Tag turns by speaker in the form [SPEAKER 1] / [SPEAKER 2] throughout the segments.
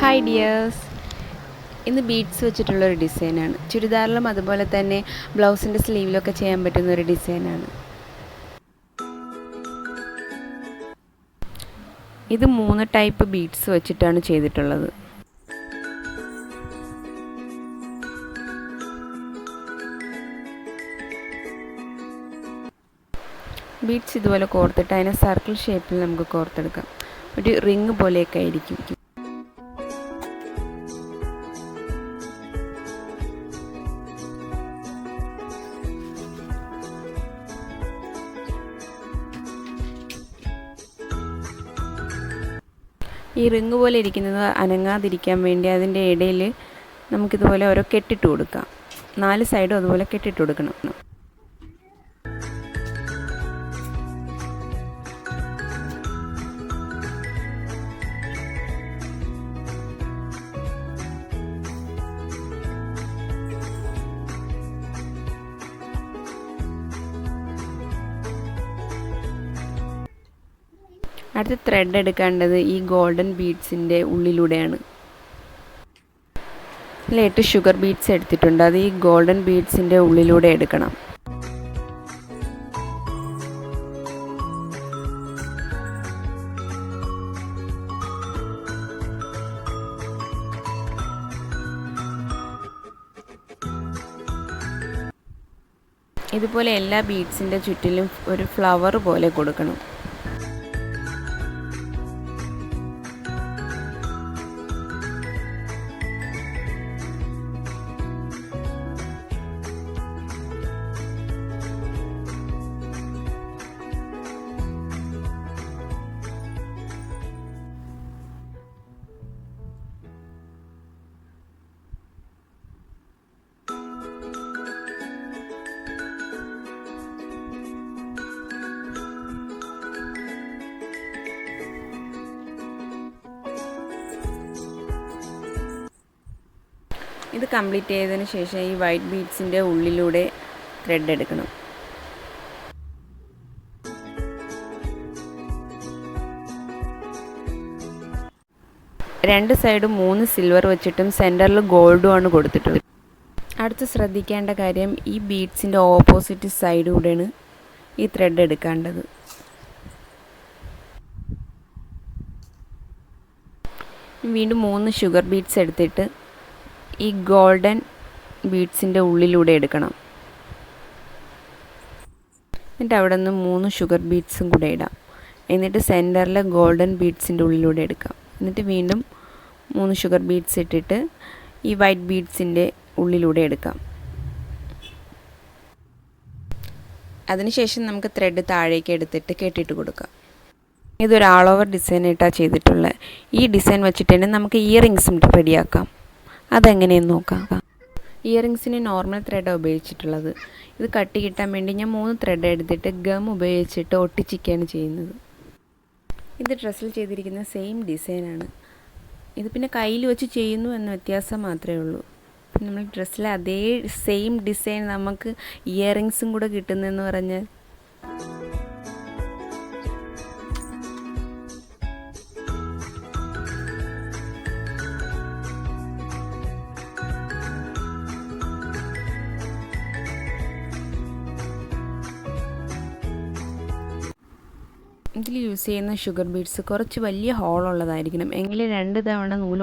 [SPEAKER 1] Hi dears ഇന്ന് beads വെച്ചിട്ടുള്ള ഒരു ഡിസൈനാണ് ചുരിദാറിലും അതുപോലെ തന്നെ ബ്ലൗസിന്റെ സ്ലീവിലൊക്കെ ചെയ്യാൻ പറ്റുന്ന ഒരു ഡിസൈനാണ് ഇത് മൂന്ന് ടൈപ്പ് ബീഡ്സ് വെച്ചിട്ടാണ് ചെയ്തിട്ടുള്ളത്. ബീഡ്സ് ഇതുപോലെ കോർത്തിട്ട് അതിനെ സർക്കിൾ ഷേപ്പിൽ നമുക്ക് കോർത്തെടുക്കാം. ഒരു റിങ് പോലെയൊക്കെ ആയിരിക്കും. ഈ റിങ് പോലെ ഇരിക്കുന്നത് അനങ്ങാതിരിക്കാൻ വേണ്ടി അതിന്റെ ഇടയിൽ നമുക്കിതുപോലെ ഓരോ കെട്ടിട്ട് കൊടുക്കാം. നാല് സൈഡും അതുപോലെ കെട്ടിട്ട് കൊടുക്കണം. അടുത്ത ത്രെഡ് എടുക്കേണ്ടത് ഈ ഗോൾഡൻ ബീഡ്സിന്റെ ഉള്ളിലൂടെയാണ്. ഇതിൽ എട്ട് ഷുഗർ ബീഡ്സ് എടുത്തിട്ടുണ്ട്. അത് ഈ ഗോൾഡൻ ബീഡ്സിന്റെ ഉള്ളിലൂടെ എടുക്കണം. ഇതുപോലെ എല്ലാ ബീഡ്സിന്റെ ചുറ്റിലും ഒരു ഫ്ലവർ പോലെ കൊടുക്കണം. ഇത് കംപ്ലീറ്റ് ചെയ്തതിന് ശേഷം ഈ വൈറ്റ് ബീഡ്സിന്റെ ഉള്ളിലൂടെ ത്രെഡ് എടുക്കണം. രണ്ട് സൈഡും മൂന്ന് സിൽവർ വെച്ചിട്ടും സെന്ററിൽ ഗോൾഡും ആണ് കൊടുത്തിട്ടുള്ളത്. അടുത്ത് ശ്രദ്ധിക്കേണ്ട കാര്യം ഈ ബീഡ്സിന്റെ ഓപ്പോസിറ്റ് സൈഡിലൂടെയാണ് ഈ ത്രെഡ് എടുക്കേണ്ടത്. വീണ്ടും മൂന്ന് ഷുഗർ ബീഡ്സ് എടുത്തിട്ട് ഈ ഗോൾഡൻ ബീഡ്സിന്റെ ഉള്ളിലൂടെ എടുക്കണം. എന്നിട്ട് അവിടെ നിന്ന് മൂന്ന് ഷുഗർ ബീഡ്സും കൂടെ ഇടാം. എന്നിട്ട് സെന്ററിലെ ഗോൾഡൻ ബീഡ്സിന്റെ ഉള്ളിലൂടെ എടുക്കാം. എന്നിട്ട് വീണ്ടും മൂന്ന് ഷുഗർ ബീഡ്സ് ഇട്ടിട്ട് ഈ വൈറ്റ് ബീഡ്സിന്റെ ഉള്ളിലൂടെ എടുക്കാം. അതിനുശേഷം നമുക്ക് ത്രെഡ് താഴേക്ക് എടുത്തിട്ട് കെട്ടിയിട്ട് കൊടുക്കാം. ഇതൊരു ആൾ ഓവർ ഡിസൈൻ ഇട്ടാണ് ചെയ്തിട്ടുള്ളത്. ഈ ഡിസൈൻ വെച്ചിട്ട് തന്നെ നമുക്ക് ഇയറിങ്സും റെഡിയാക്കാം. അതെങ്ങനെയെന്ന് നോക്കാം. ഇയറിങ്സിന് നോർമൽ ത്രെഡ് ഉപയോഗിച്ചിട്ടുള്ളത്. ഇത് കട്ടി കിട്ടാൻ വേണ്ടി ഞാൻ മൂന്ന് ത്രെഡ് എടുത്തിട്ട് ഗം ഉപയോഗിച്ചിട്ട് ഒട്ടിച്ചിരിക്കുകയാണ് ചെയ്യുന്നത്. ഇത് ഡ്രസ്സിൽ ചെയ്തിരിക്കുന്ന സെയിം ഡിസൈനാണ് ഇത് പിന്നെ കയ്യിൽ വെച്ച് ചെയ്യുന്നു എന്ന വ്യത്യാസം മാത്രമേ ഉള്ളൂ. നമ്മൾ ഡ്രസ്സിൽ അതേ സെയിം ഡിസൈൻ നമുക്ക് ഇയറിങ്സും കൂടെ കിട്ടുന്നതെന്ന് പറഞ്ഞാൽ ഇതിൽ യൂസ് ചെയ്യുന്ന ഷുഗർ ബീഡ്സ് കുറച്ച് വലിയ ഹോളുള്ളതായിരിക്കണം എങ്കിലേ രണ്ട് തവണ നൂൽ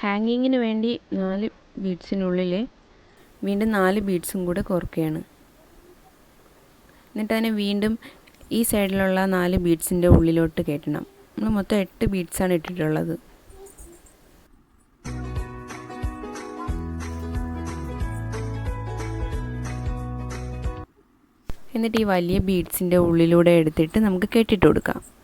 [SPEAKER 1] ഹാങ്ങിങ്ങിന് വേണ്ടി നാല് ബീഡ്സിനുള്ളിൽ വീണ്ടും നാല് ബീഡ്സും കൂടെ കോർക്കുകയാണ്. എന്നിട്ട് അതിനെ വീണ്ടും ഈ സൈഡിലുള്ള നാല് ബീഡ്സിന്റെ ഉള്ളിലോട്ട് കയറ്റണം. നമ്മൾ മൊത്തം എട്ട് ബീഡ്സാണ് ഇട്ടിട്ടുള്ളത്. എന്നിട്ട് ഈ വലിയ ബീഡ്സിന്റെ ഉള്ളിലൂടെ എടുത്തിട്ട് നമുക്ക് കെട്ടിട്ട് കൊടുക്കാം.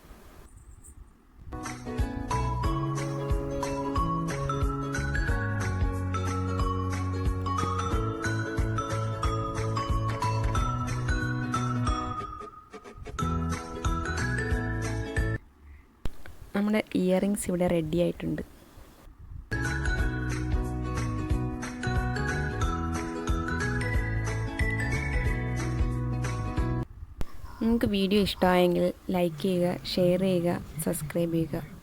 [SPEAKER 1] നമ്മുടെ ഇയറിങ്സ് ഇവിടെ റെഡി ആയിട്ടുണ്ട്. നിങ്ങൾക്ക് വീഡിയോ ഇഷ്ടമായെങ്കിൽ ലൈക്ക് ചെയ്യുക ഷെയർ ചെയ്യുക സബ്സ്ക്രൈബ് ചെയ്യുക.